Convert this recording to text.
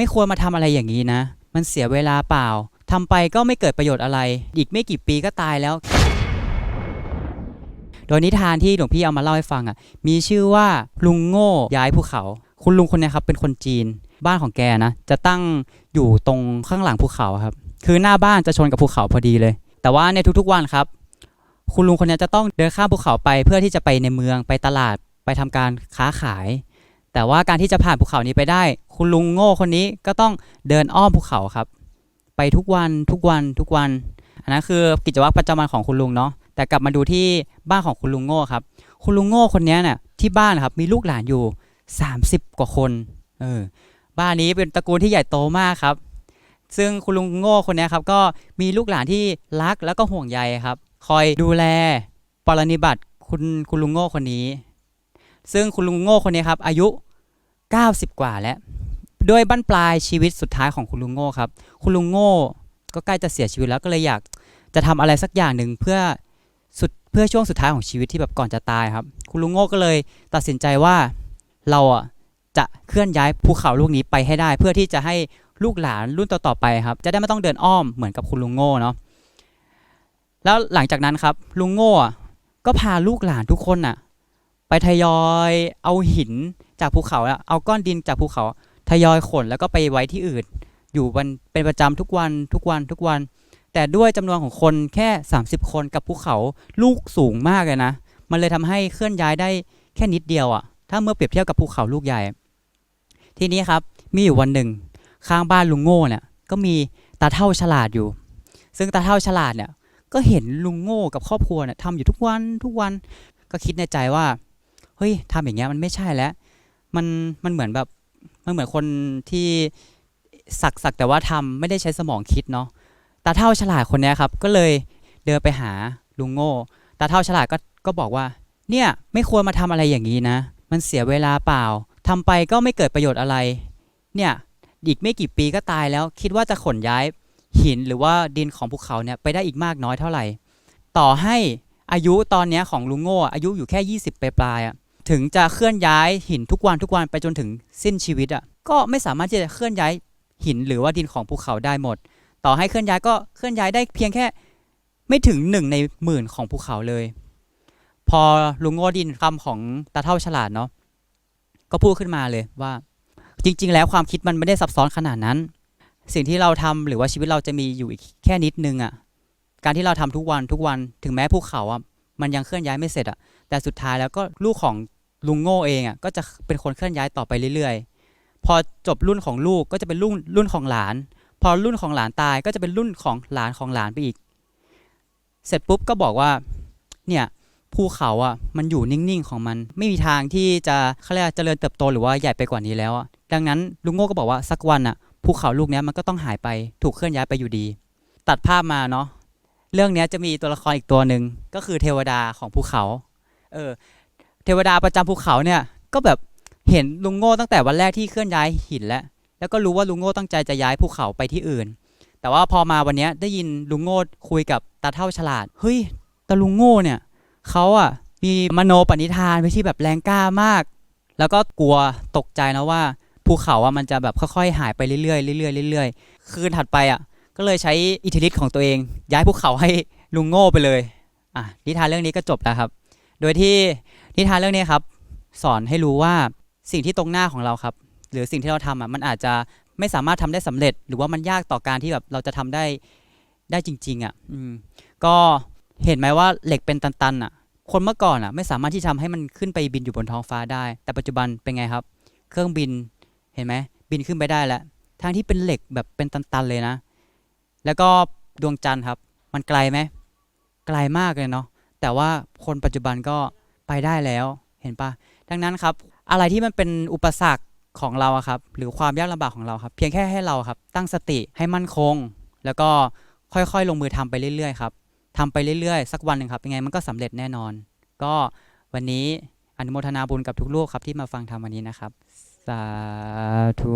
ไม่ควรมาทำอะไรอย่างนี้นะ มันเสียเวลาเปล่าทำไปก็ไม่เกิดประโยชน์อะไร อีกไม่กี่ปีก็ตายแล้ว โดยนิทานที่หลวงพี่เอามาเล่าให้ฟังอะ มีชื่อว่าลุงโง่ย้ายภูเขา คุณลุงคนนี้ครับเป็นคนจีน บ้านของแกนะ จะตั้งอยู่ตรงข้างหลังภูเขาครับ คือหน้าบ้านจะชนกับภูเขาพอดีเลย แต่ว่าในทุกๆวันครับ คุณลุงคนนี้จะต้องเดินข้ามภูเขาไปเพื่อที่จะไปในเมืองไปตลาดไปทำการค้าขายแต่ว่าการที่จะผ่านภูเขานี้ไปได้ คุณลุงโง่คนนี้ก็ต้องเดินอ้อมภูเขาครับ ไปทุกวันทุกวันทุกวัน อันนั้นคือกิจวัตรประจำวันของคุณลุงเนาะแต่กลับมาดูที่บ้านของคุณลุงโง่ครับ คุณลุงโง่คนนี้เนี่ยที่บ้านนะครับมีลูกหลานอยู่ 30 กว่าคนเออบ้านนี้เป็นตระกูลที่ใหญ่โตมากครับ ซึ่งคุณลุงโง่คนนี้ครับก็มีลูกหลานที่รักแล้วก็ห่วงใยครับ คอยดูแลปรนนิบัติคุณคุณลุงโง่คนนี้ ซึ่งคุณลุงโง่คนนี้ครับอายุ 90 กว่าแล้ว ด้วยบั้นปลายชีวิตสุดท้ายของคุณลุงโง่ครับ คุณลุงโง่ก็ใกล้จะเสียชีวิตแล้วก็เลยอยากจะทำอะไรสักอย่างหนึ่งเพื่อสุดเพื่อช่วงสุดท้ายของชีวิตที่แบบก่อนจะตายครับ คุณลุงโง่ก็เลยตัดสินใจว่าเราอะจะเคลื่อนย้ายภูเขาลูกนี้ไปให้ได้ เพื่อที่จะให้ลูกหลานรุ่นต่อๆไปครับ จะได้ไม่ต้องเดินอ้อมเหมือนกับคุณลุงโง่เนาะแล้วหลังจากนั้นครับ ลุงโง่ก็พาลูกหลานทุกคนน่ะ ไปทยอยเอาหินจากภูเขาเอาก้อนดินจากภูเขา ทยอยขนแล้วก็ไปไว้ที่อื่น อยู่วันเป็นประจำทุกวันทุกวันทุกวัน แต่ด้วยจำนวนของคนแค่ 30 คนกับภูเขาลูกสูงมากเลยนะ มันเลยทำให้เคลื่อนย้ายได้แค่นิดเดียวอะ่ะ ถ้าเมื่อเปรียบเทียบกับภูเขาลูกใหญ่ ทีนี้ครับมีอยู่วันหนึ่ง ข้างบ้านลุงโง่เนี่ยก็มีตาเท่าฉลาดอยู่ ซึ่งตาเท่าฉลาดเนี่ยก็เห็นลุงโง่กับครอบครัวเนี่ยทำอยู่ทุกวันทุกวันก็คิดในใจว่า เฮ้ยทำอย่างเงี้ยมันไม่ใช่แล้ว มันมันเหมือนแบบ มันเหมือนคนที่สักสักแต่ว่าทำไม่ได้ใช้สมองคิดเนาะตาเท่าฉลาดคนนี้ครับก็เลยเดินไปหาลุงโง่ตาเท่าฉลาดก็ก็บอกว่า เนี่ยไม่ควรมาทำอะไรอย่างนี้นะ มันเสียเวลาเปล่าทำไปก็ไม่เกิดประโยชน์อะไร เนี่ยอีกไม่กี่ปีก็ตายแล้ว คิดว่าจะขนย้ายหินหรือว่าดินของภูเขาเนี่ยไปได้อีกมากน้อยเท่าไหร่ ต่อให้อายุตอนนี้ของลุงโง่อายุอยู่แค่ 20ปลายๆอะ ถึงจะเคลื่อนย้ายหินทุกวันทุกวันไปจนถึงสิ้นชีวิตอะก็ไม่สามารถที่จะเคลื่อนย้ายหินหรือว่าดินของภูเขาได้หมด ต่อให้เคลื่อนย้ายก็เคลื่อนย้ายได้เพียงแค่ไม่ถึงหนึ่งในหมื่นของภูเขาเลย พอลุงโง่ดินคำของตาเท่าฉลาดเนาะก็พูดขึ้นมาเลยว่า จริง ๆ แล้วความคิดมันไม่ได้ซับซ้อนขนาดนั้น สิ่งที่เราทำหรือว่าชีวิตเราจะมีอยู่อีกแค่นิดนึงอะ่ะการที่เราทำทุกวันทุกวันถึงแม้ภูเขาอะมันยังเคลื่อนย้ายไม่เสร็จอะแต่สุดท้ายแล้วก็ลูกของ ลุงโง่เองอะก็จะเป็นคนเคลื่อนย้ายต่อไปเรื่อยๆ พอจบรุ่นของลูกก็จะเป็นรุ่นรุ่นของหลาน พอรุ่นของหลานตายก็จะเป็นรุ่นของหลานของหลานไปอีก เสร็จปุ๊บก็บอกว่าเนี่ยภูเขาอะมันอยู่นิ่งๆของมัน ไม่มีทางที่จะเขาเรียกเจริญเติบโตหรือว่าใหญ่ไปกว่านี้แล้วอะดังนั้นลุงโง่ก็บอกว่าสักวันอะภูเขาลูกนี้มันก็ต้องหายไปถูกเคลื่อนย้ายไปอยู่ดี ตัดภาพมาเนาะเรื่องนี้จะมีตัวละครอีกตัวหนึ่งก็คือเทวดาของภูเขา เออ เทวดาประจำภูเขาเนี่ยก็แบบเห็นลุงโง่ตั้งแต่วันแรกที่เคลื่อนย้ายหินแล้ว แล้วก็รู้ว่าลุงโง่ตั้งใจจะย้ายภูเขาไปที่อื่น แต่ว่าพอมาวันนี้ได้ยินลุงโง่คุยกับตาเท่าฉลาด เฮ้ยตาลุงโง่เนี่ยเขาอะมีมโนปณิธานไปที่แบบแรงกล้ามาก แล้วก็กลัวตกใจนะว่าภูเขาอะมันจะแบบค่อยๆหายไปเรื่อยๆเรื่อยๆเรื่อยๆ คืนถัดไปอะก็เลยใช้อิทธิฤทธิ์ของตัวเอง ย้ายภูเขาให้ลุงโง่ไปเลยอะนิทานเรื่องนี้ก็จบแล้วครับ โดยที่ นิทานเรื่องนี้ครับ สอนให้รู้ว่าสิ่งที่ตรงหน้าของเราครับ หรือสิ่งที่เราทำอะมันอาจจะไม่สามารถทำได้สำเร็จ หรือว่ามันยากต่อการที่แบบเราจะทำได้ได้จริง ๆอะอืมก็เห็นไหมว่าเหล็กเป็นตันๆอะ คนเมื่อก่อนอะไม่สามารถที่จะทำให้มันขึ้นไปบินอยู่บนท้องฟ้าได้ แต่ปัจจุบันเป็นไงครับ เครื่องบินเห็นไหมบินขึ้นไปได้แล้วทั้งที่เป็นเหล็กแบบเป็นตันๆเลยนะ แล้วก็ดวงจันทร์ครับ มันไกลไหมไกลมากเลยเนาะแต่ว่าคนปัจจุบันก็ ไปได้แล้วเห็นปะดังนั้นครับ อะไรที่มันเป็นอุปสรรคของเราครับ หรือความยากลำบากของเราครับ เพียงแค่ให้เราครับ ตั้งสติให้มั่นคง แล้วก็ค่อยๆ ลงมือทำไปเรื่อยๆครับทำไปเรื่อยๆ สักวันหนึ่งครับยังไงมันก็สำเร็จแน่นอน ก็วันนี้อนุโมทนาบุญกับทุกลูกครับที่มาฟังทำวันนี้นะครับ สาธุ